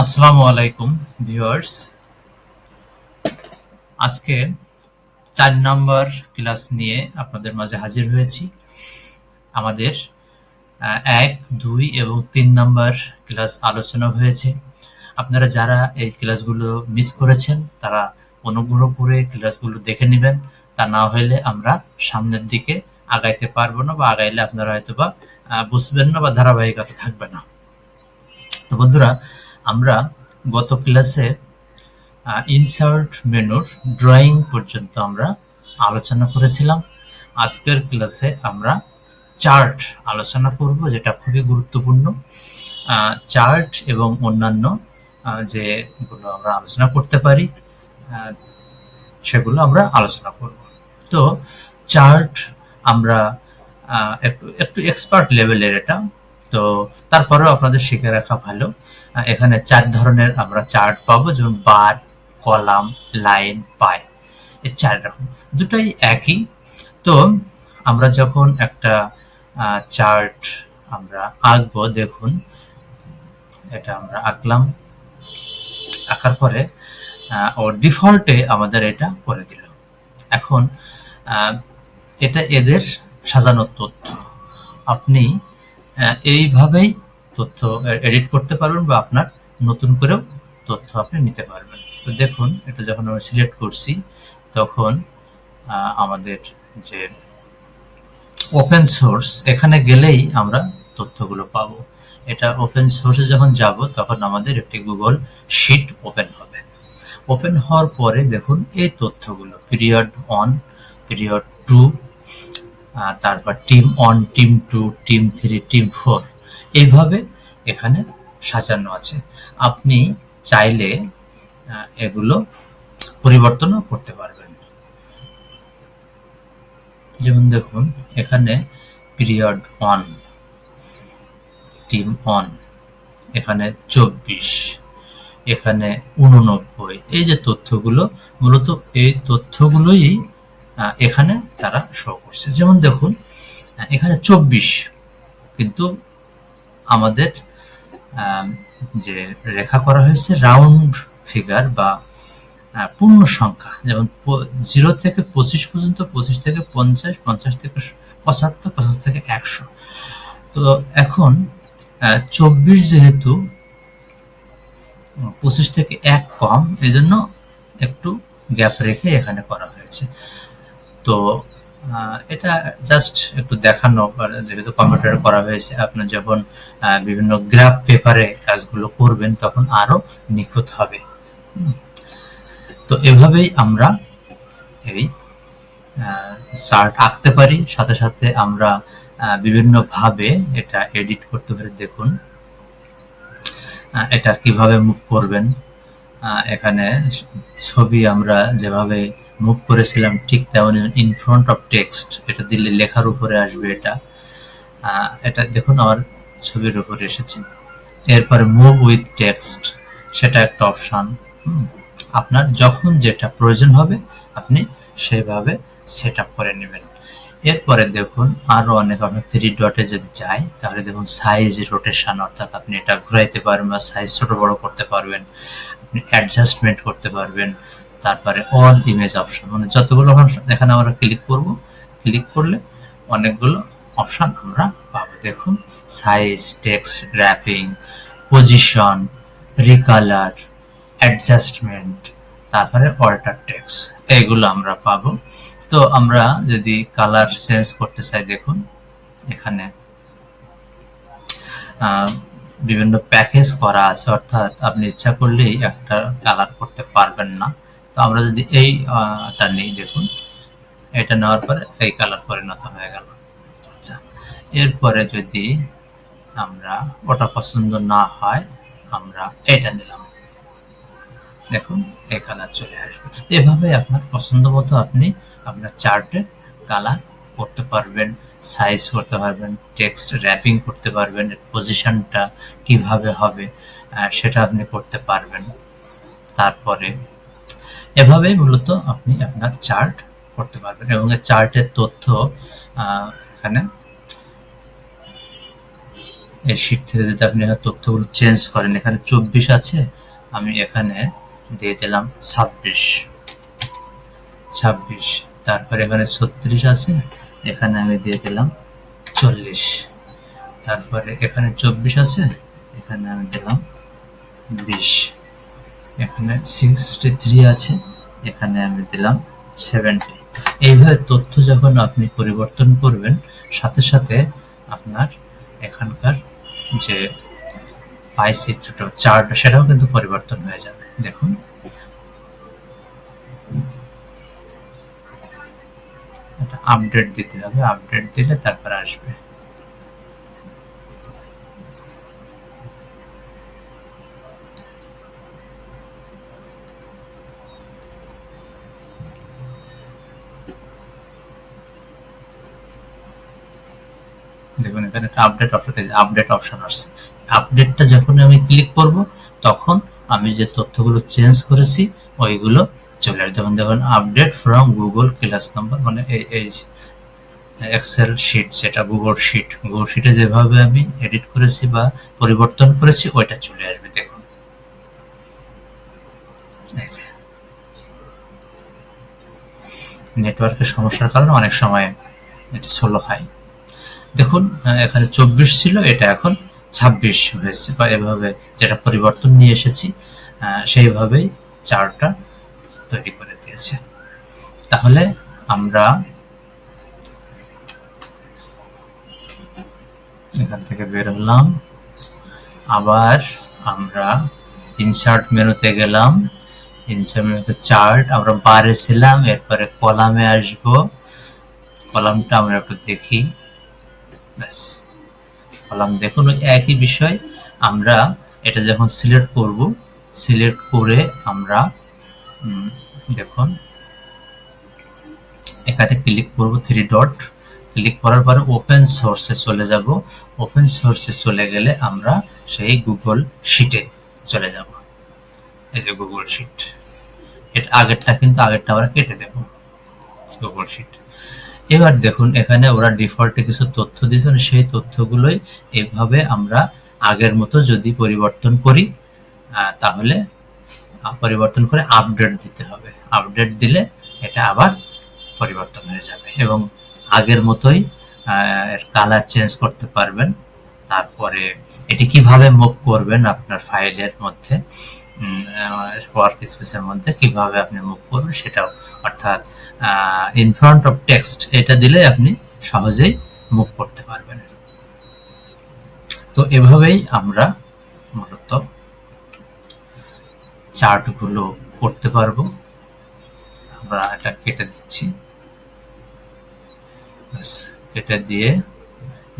আসসালামু আলাইকুম, ভিউয়ার্স। আজকে চার নাম্বার ক্লাস নিয়ে আপনাদের মাঝে হাজির হয়েছি। আমাদের এক, দুই এবং তিন নাম্বার ক্লাস আলোচনা হয়েছে। আপনারা যারা এই ক্লাসগুলো মিস করেছেন, তারা অনুগ্রহ করে ক্লাসগুলো দেখে নেবেন। তা না হলে আমরা সামনের দিকে আগাইতে পারব না বা আগাইলে আপনারা হয়তো বা বুঝবেন না বা ধারাবাহিকতা থাকবে না। তো বন্ধুরা আমরা গত ক্লাসে ইনসার্ট মেনুর ড্রয়িং পর্যন্ত আমরা আলোচনা করেছিলাম। আজকের ক্লাসে আমরা চার্ট আলোচনা করব, যেটা খুবই গুরুত্বপূর্ণ। চার্ট এবং অন্যান্য যেগুলো আমরা আলোচনা করতে পারি সেগুলো আমরা আলোচনা করব। তো চার্ট আমরা একটু একটু এক্সপার্ট লেভেলের এটা। তো তারপরেও আপনাদের শিখে রাখা ভালো। এখানে চার ধরনের আমরা চার্ট পাবো, যেমন বার কলাম লাইন পাই এই চার রকম, দুটাই একই। তো আমরা যখন একটা চার্ট আমরা আঁকবো, দেখুন, এটা আমরা আঁকলাম। আঁকার পরে ও ডিফল্টে আমাদের এটা করে দিল। এখন এটা এদের সাজানোর তথ্য। আপনি এইভাবেই তথ্য এডিট করতে পারবেন বা আপনার নতুন করেও তথ্য আপনি নিতে পারবেন। তো দেখুন, এটা যখন আমরা সিলেক্ট করছি, তখন আমাদের যে ওপেন সোর্স এখানে গেলেই আমরা তথ্যগুলো পাবো। এটা ওপেন সোর্সে যখন যাব, তখন আমাদের একটি গুগল শিট ওপেন হবে। ওপেন হওয়ার পরে দেখুন, এই তথ্যগুলো পিরিয়ড অন পিরিয়ড টু তারপর team one team two team three team four এইভাবে এখানে সাজানো আছে। আপনি চাইলে এগুলো পরিবর্তনও করতে পারবেন। যেমন দেখুন, এখানে পিরিয়ড ওয়ান টিম অন এখানে চব্বিশ, এখানে উননব্বই। এই যে তথ্যগুলো, মূলত এই তথ্যগুলোই এখানে তারা শো করছে। যেমন দেখুন এখানে চব্বিশ, কিন্তু আমাদের যে রেখা করা হয়েছে রাউন্ড ফিগার বা পূর্ণ সংখ্যা যেমন জিরো থেকে পঁচিশ পর্যন্ত, পঁচিশ থেকে পঞ্চাশ পঞ্চাশ থেকে পঁচাত্তর পঁচাত্তর থেকে একশো। তো এখন চব্বিশ যেহেতু, পঁচিশ থেকে এক কম এই জন্য একটু গ্যাপ রেখে এখানে করা হয়েছে। তো এটা জাস্ট একটু দেখানো যেহেতু কম্পিউটারে করা হয়েছে আপনার যখন বিভিন্ন গ্রাফ পেপারে কাজগুলো করবেন, তখন আরও নিখুঁত হবে। তো এভাবেই আমরা এই চার্ট আঁকতে পারি। সাথে সাথে আমরা বিভিন্নভাবে এটা এডিট করতে পারি। দেখুন এটা কীভাবে মুভ করবেন। এখানে ছবি আমরা যেভাবে মুভ করেছিলাম ঠিক তেমন ইন ফ্রন্ট অফ টেক্সট এটা দিলে লেখার উপরে আসবে এটা। এটা দেখুন আমার ছবির উপরে এসেছে। এরপরে মুভ উইথ টেক্সট সেটা একটা অপশন আপনার যখন যেটা প্রয়োজন হবে, আপনি সেভাবে সেট করে নেবেন। এরপরে দেখুন আরও অনেক, আপনার থ্রি ডটে যদি যাই, তাহলে দেখুন সাইজ রোটেশন অর্থাৎ আপনি এটা ঘুরাইতে পারবেন বা সাইজ ছোট বড় করতে পারবেন। আপনি অ্যাডজাস্টমেন্ট করতে পারবেন। তারপরে অল ইমেজ অপশন মানে যতগুলো অপশন এখানে আমরা ক্লিক করব ক্লিক করলে অনেকগুলো অপশন আমরা পাবো। দেখুন size text wrapping position recolor adjustment তারপরে অল্টার টেক্স এইগুলো আমরা পাবো। তো আমরা যদি কালার চেঞ্জ করতে চাই, দেখুন, এখানে বিভিন্ন প্যাকেজ করা আছে, অর্থাৎ আপনি ইচ্ছা করলেই একটা কালার করতে পারবেন না। তো আমরা যদি এই আহ, টা নিই দেখুন। এটা নেওয়ার পরে এই কালার পরিণত হয়ে গেল। আচ্ছা এরপরে যদি আমরা ওটা পছন্দ না হয় আমরা এটা নিলাম। দেখুন এই কালার চলে আসবে। এভাবে আপনার পছন্দ মতো আপনি আপনার চার্টে কালার করতে পারবেন সাইজ করতে পারবেন টেক্সট র্যাপিং করতে পারবেন পজিশনটা কীভাবে হবে সেটা আপনি করতে পারবেন। তারপরে এভাবেই মূলত আপনি আপনার চার্ট করতে পারবেন এবং এই চার্টের তথ্য এখানে এই শিট থেকে যদি আপনি তথ্যগুলো চেঞ্জ করেন, এখানে চব্বিশ আছে, আমি এখানে দিয়ে দিলাম ছাব্বিশ। ছাব্বিশ, তারপরে এখানে ছত্রিশ আছে, এখানে আমি দিয়ে দিলাম চল্লিশ। তারপরে এখানে চব্বিশ আছে, এখানে আমি দিলাম বিশ। এখানে সিক্সটি থ্রি আছে, এখানে আমি দিলাম সেভেন্টি এইভাবে তথ্য যখন আপনি পরিবর্তন করবেন, সাথে সাথে আপনার এখানকার যে পাই চিত্রটা চার্ট সেটাও কিন্তু পরিবর্তন হয়ে যাবে। দেখুন। আপডেট দিতে হবে আপডেট দিলে তারপর আসবে। দেখুন, এখানে একটা আপডেট অপশন আপডেট অপশন আসছে। আপডেটটা যখন আমি ক্লিক করব, তখন আমি যে তথ্যগুলো চেঞ্জ করেছি, ওইগুলো চলে আসবে। যেমন দেখুন update from Google class number মানে এই এই এক্সেল শিট যেটা গুগল শিট গুগল শিটে যেভাবে আমি এডিট করেছি বা পরিবর্তন করেছি, ওইটা চলে আসবে, দেখুন। নেটওয়ার্কের সমস্যার কারণে অনেক সময় এটা স্লো হয়। দেখুন এখানে চব্বিশ ছিল, এটা এখন ছাব্বিশ হয়েছে, বা এভাবে যেটা পরিবর্তন নিয়ে এসেছি সেইভাবেই চারটা তৈরি করে দিয়েছে। তাহলে আমরা এখান থেকে বের হলাম। আবার আমরা ইনসার্ট মেনুতে গেলাম। ইনসার্ট মেনুতে চার্ট আমরা বারে ছিলাম, এরপরে কলামে আসব। কলামটা আমরা একটু দেখি। ব্যাস। কলাম দেখুন, ওই একই বিষয়। আমরা এটা যখন সিলেক্ট করব, সিলেক্ট করে আমরা দেখুন, এখানে ক্লিক করব থ্রি ডট ক্লিক করার পরে ওপেন সোর্সে চলে যাব। ওপেন সোর্সে চলে গেলে আমরা সেই গুগল শিটে চলে যাব। এই যে গুগল শিট এটা আগেরটা কিন্তু আগেরটা আমরা কেটে দেব। গুগল শিট এবার দেখুন, এখানে ওরা ডিফল্টে কিছু তথ্য দিয়েছেন সেই তথ্যগুলোই এভাবে আমরা আগের মতো যদি পরিবর্তন করি তাহলে পরিবর্তন করে আপডেট দিতে হবে। আপডেট দিলে এটা আবার পরিবর্তন হয়ে যাবে এবং আগের মতোই কালার চেঞ্জ করতে পারবেন। তারপরে এটি কীভাবে মুভ করবেন আপনার ফাইলের মধ্যে ওয়ার্ক স্পেসের মধ্যে, কীভাবে আপনি মুভ করবেন সেটাও, অর্থাৎ ইন ফ্রন্ট অফ টেক্সট এটা দিলে আপনি সহজেই মুভ করতে পারবেন। তো এভাবেই আমরা মূলত চার্টগুলো করতে পারব। আমরা এটা কেটে দিচ্ছি। কেটে দিয়ে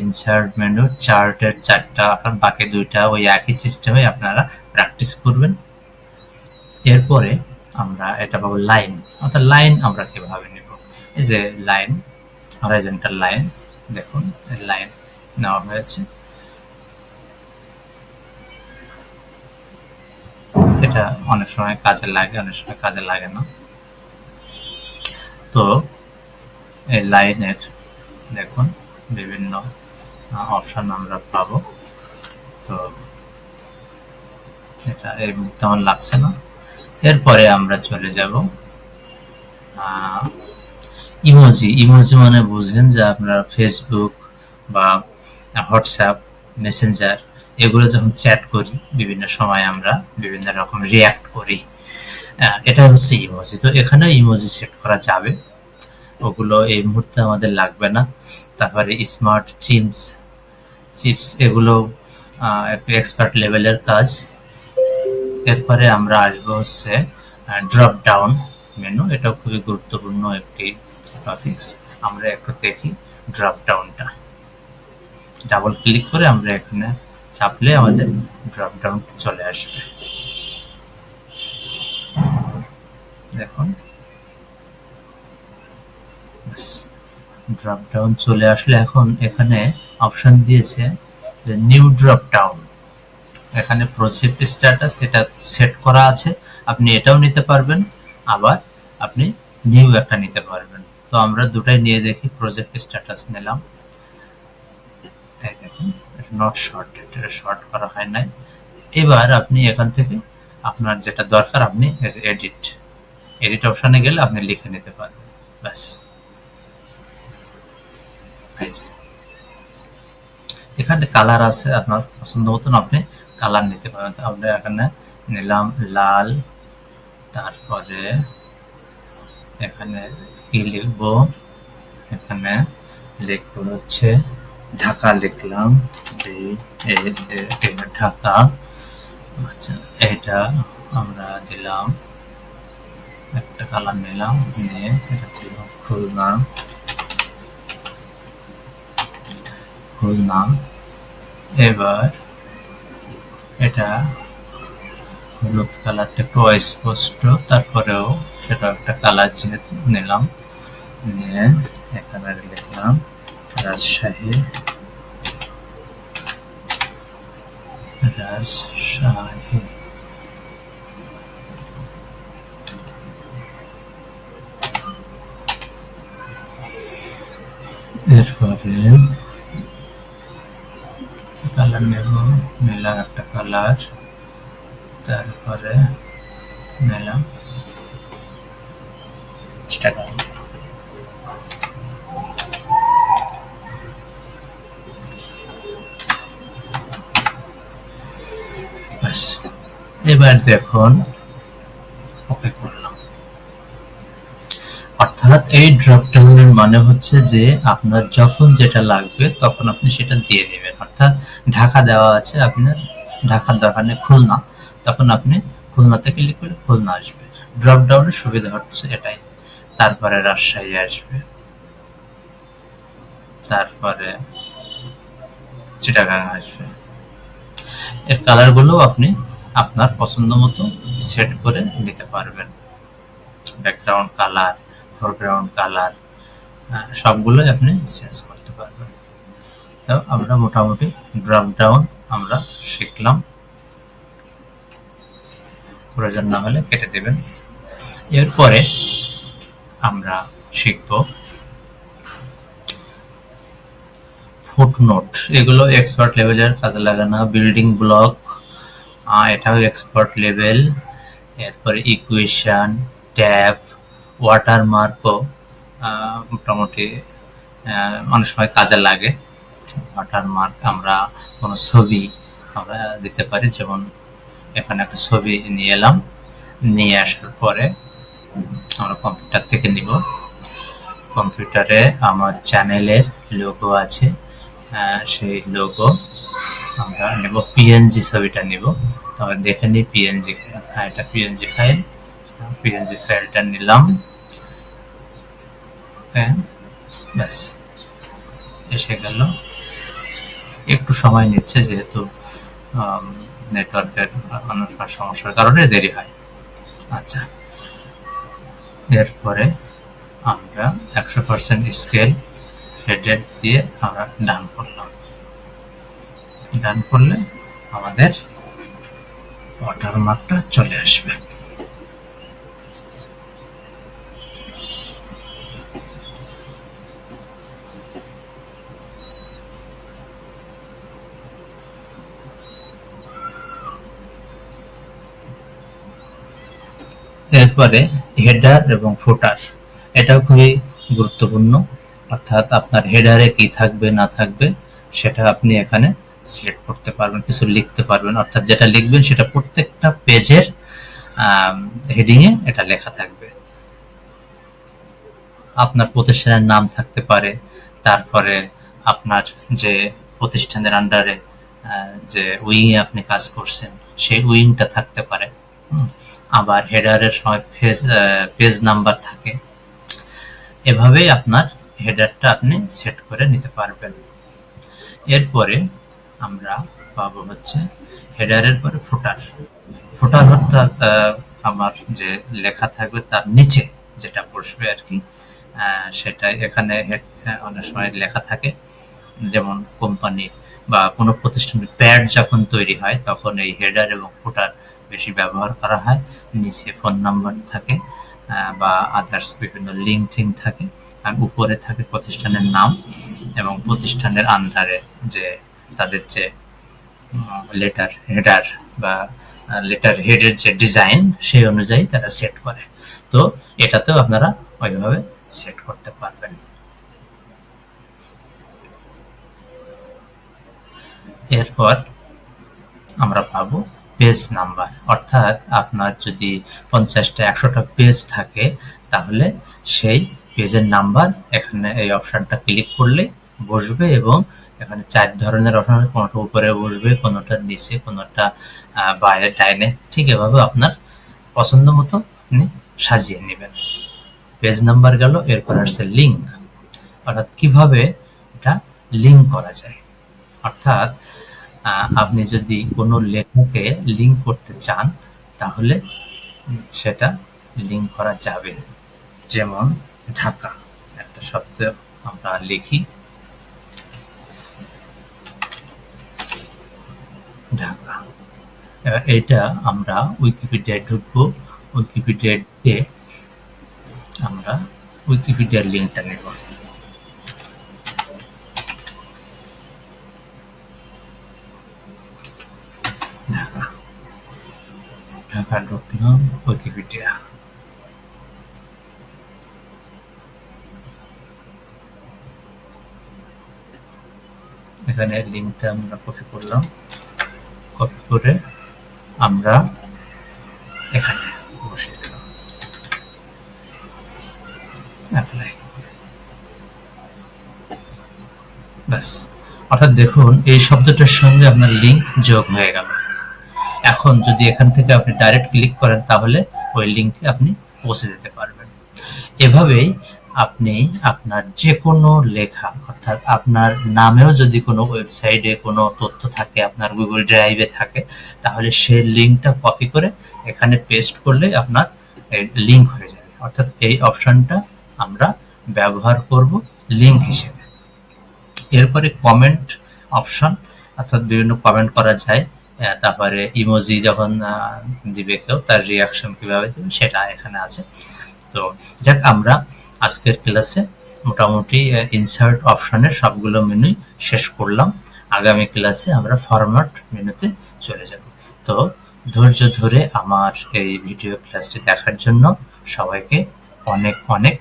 ইনসার্ট মেনু চার্টের চারটা আপনার বাকি দুইটা ওই একই সিস্টেমে আপনারা প্র্যাকটিস করবেন। এরপরে আমরা, এটা পাবো লাইন। অর্থাৎ লাইন আমরা কীভাবে নেব? এই যে লাইন হরাইজন্টাল লাইন দেখুন লাইন নেওয়া হয়েছে। এটা অনেক সময় কাজে লাগে, অনেক সময় কাজে লাগে না। তো, এই লাইনের, দেখুন, বিভিন্ন অপশন আমরা পাবো। তো, এটা এই মুহূর্তে আমার লাগছে না। এরপরে আমরা চলে যাব ইমোজি। ইমোজি মানে বুঝেন যে আপনারা ফেসবুক বা হোয়াটসঅ্যাপ মেসেঞ্জার এগুলো যখন চ্যাট করি, বিভিন্ন সময় আমরা বিভিন্ন রকম রিয়াক্ট করি। এটা হচ্ছে ইমোজি। তো এখানে ইমোজি সেট করা যাবে। ওগুলো এই মুহূর্তে আমাদের লাগবে না। তারপরে স্মার্ট চিপস চিপস এগুলো একটু এক্সপার্ট লেভেলের কাজ। এরপরে আমরা আসব হচ্ছে ড্রপ ডাউন মেনু এটা খুবই গুরুত্বপূর্ণ একটি টপিক্স আমরা একটু দেখি ড্রপ ডাউনটা ডাবল ক্লিক করে আমরা এখানে চাপলে আমাদের ড্রপ ডাউন চলে আসবে। দেখুন। ড্রপ ডাউন চলে আসলে এখন এখানে অপশন দিয়েছে নিউ ড্রপ ডাউন এখানে প্রজেক্ট স্ট্যাটাস এটা সেট করা আছে, আপনি এটাও নিতে পারবেন, আবার আপনি নিউ একটা নিতে পারবেন। তো আমরা দুটাই নিয়ে দেখি প্রজেক্ট স্ট্যাটাস নিলাম। নট শর্ট এটা শর্ট করা হয় নাই। এবার আপনি এখান থেকে আপনার যেটা দরকার, আপনি এডিট এডিট অপশানে গেলে আপনি লিখে নিতে পারবেন। ব্যাস। এখানে কালার আছে, আপনার পছন্দ মতন আপনি কালার নিতে পারেন। তো আমরা এখানে নিলাম লাল, তারপরে এখানে কি লিখব? এখানে লিখব হচ্ছে ঢাকা লিখলাম। ঢাকা। আচ্ছা এটা আমরা দিলাম। একটা কালার নিলাম। নিয়ে এটা দিলাম খুলনা। খুলনা। এবার এটা হলুদ কালারটা একটু অস্পষ্ট, তারপরেও সেটা একটা কালার যেহেতু নিলাম। নিয়ে এখানে লিখলাম, রাজশাহী। রাজশাহী। এরপরে কালার নেব নিলাম একটা কালার। তারপরে নিলাম ব্যাস। এবার দেখুন ওকে করলাম অর্থাৎ এই ড্রপ ডাউনের মানে হচ্ছে যে আপনার যখন যেটা লাগবে তখন আপনি সেটা দিয়ে দিবেন। অর্থাৎ ঢাকা দেওয়া আছে আপনার, ঢাকার দরকার নেই, খুলনা। তখন আপনি খুলনাতে ক্লিক করলে খুলনা আসবে। ড্রপ ডাউনের সুবিধা হচ্ছে এটাই। তারপরে রাজশাহী আসবে। তারপরে চিটাগাং আসবে। এর কালারগুলো আপনি আপনার পছন্দ মতো সেট করে নিতে পারবেন। ব্যাকগ্রাউন্ড কালার ফোরগ্রাউন্ড কালার সবগুলোই আপনি চেঞ্জ করতে পারবেন। তো আমরা মোটামুটি ড্রপ ডাউন আমরা শিখলাম। প্রয়োজন না হলে কেটে দেবেন। এরপরে আমরা শিখব ফুটনোট এগুলো এক্সপার্ট লেভেলের কাজে লাগানো বিল্ডিং ব্লক এটাও এক্সপার্ট লেভেল এরপরে ইকুয়েশন ট্যাব ওয়াটারমার্কও মোটামুটি আহ, অনেক সময় কাজে লাগে। ওয়াটারমার্ক আমরা কোনো ছবি আমরা দিতে পারি যেমন এখানে একটা ছবি নিয়ে এলাম। নিয়ে আসার পরে আমরা কম্পিউটার থেকে নিব। কম্পিউটারে আমার চ্যানেলের লোগো আছে। সেই লোগো আমরা নেব। পিএনজি ছবিটা নেব। তবে দেখে নিই পিএনজি এটা পিএনজি ফাইল পিএনজি ফাইলটা নিলাম। ব্যাস, এসে গেল। একটু সময় নিচ্ছে যেহেতু নেটওয়ার্কের অনেক সমস্যার কারণে দেরি হয়। আচ্ছা এরপরে আমরা একশো পার্সেন্ট স্কেল হেডেড দিয়ে আমরা ডান করলাম। ডান করলে আমাদের ওয়াটারমার্কটা চলে আসবে। এরপরে হেডার এবং ফুটার এটাও খুবই গুরুত্বপূর্ণ। অর্থাৎ আপনার হেডারে কি থাকবে, না থাকবে, সেটা আপনি এখানে সিলেক্ট করতে পারবেন, কিছু লিখতে পারবেন। অর্থাৎ যেটা লিখবেন সেটা প্রত্যেকটা পেজের হেডিং এ এটা লেখা থাকবে। আপনার প্রতিষ্ঠানের নাম থাকতে পারে, তারপরে আপনার যে প্রতিষ্ঠানের আন্ডারে যে উইং এ আপনি কাজ করছেন, সেই উইংটা থাকতে পারে। আবার হেডারের সময় পেজ পেজ নাম্বার থাকে। এভাবেই আপনার হেডারটা আপনি সেট করে নিতে পারবেন। এরপরে আমরা পাবো হচ্ছে হেডারের পরে ফুটার ফুটার অর্থাৎ আমার যে লেখা থাকবে তার নিচে যেটা বসবে আর কি সেটা এখানে অনেক সময় লেখা থাকে। যেমন কোম্পানি বা কোনো প্রতিষ্ঠানের প্যাড যখন তৈরি হয়, তখন এই হেডার এবং ফুটার বেশি ব্যবহার করা হয়। নিচে ফোন নাম্বার থাকে বা আদার্স বিভিন্ন লিঙ্ক টিঙ্ক থাকে, আর উপরে থাকে প্রতিষ্ঠানের নাম এবং প্রতিষ্ঠানের আন্ডারে যে তাদের যে লেটার হেডার বা লেটার হেডের যে ডিজাইন সেই অনুযায়ী তারা সেট করে। তো এটাতেও আপনারা ওইভাবে সেট করতে পারবেন। এরপর আমরা পাবো পেজ নাম্বার অর্থাৎ আপনার যদি পঞ্চাশটা, একশোটা পেজ থাকে, তাহলে সেই পেজের নাম্বার এখানে এই অপশানটা ক্লিক করলে বসবে এবং এখানে চার ধরনের অপশন কোনোটা উপরে বসবে, কোনোটা নিচে, কোনোটা বাইরে ডাইনে। ঠিক এভাবে আপনার পছন্দ মতো আপনি সাজিয়ে নেবেন। পেজ নাম্বার গেল, এরপর আসছে লিঙ্ক অর্থাৎ কীভাবে এটা লিঙ্ক করা যায়? অর্থাৎ আপনি যদি কোনো লেখাকে লিঙ্ক করতে চান, তাহলে সেটা লিঙ্ক করা যাবে যেমন ঢাকা, একটা শব্দ আমরা লিখি। ঢাকা। এবার এটা আমরা উইকিপিডিয়ায় ঢুকবো। উইকিপিডিয়াতে আমরা উইকিপিডিয়ার লিঙ্কটা নেব। ঢাকা ঢুকলাম উইকিপিডিয়া এখানে লিঙ্কটা আমরা কপি করলাম। কপি করে আমরা এখানে বসিয়ে দিলাম। ব্যাস। অর্থাৎ দেখুন, এই শব্দটার সঙ্গে আপনার লিঙ্ক যোগ হয়ে গেল। এখন যদি এখান থেকে আপনি ডাইরেক্ট ক্লিক করেন, তাহলে ওই লিঙ্কে আপনি পৌঁছে যেতে পারবেন। এভাবেই আপনি আপনার যে কোনো লেখা, অর্থাৎ আপনার নামেও যদি কোনো ওয়েবসাইটে কোনো তথ্য থাকে, আপনার গুগল ড্রাইভে থাকে, তাহলে সেই লিঙ্কটা কপি করে এখানে পেস্ট করলে আপনার লিঙ্ক হয়ে যাবে। অর্থাৎ এই অপশানটা আমরা ব্যবহার করব লিঙ্ক হিসেবে। এরপরে কমেন্ট অপশন অর্থাৎ বিভিন্ন কমেন্ট করা যায়। তারপরে ইমোজি যখন দিবে কেউ, তার রিয়াকশন কীভাবে দেবে সেটা এখানে আছে। তো যাক, আমরা আজকের ক্লাসে মোটামুটি ইনসার্ট অপশনের সবগুলো মেনুই শেষ করলাম। আগামী ক্লাসে আমরা ফরম্যাট মেনুতে চলে যাব। তো ধৈর্য ধরে আমার এই ভিডিও ক্লাসটি দেখার জন্য সবাইকে অনেক অনেক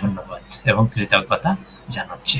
ধন্যবাদ এবং কৃতজ্ঞতা জানাচ্ছি।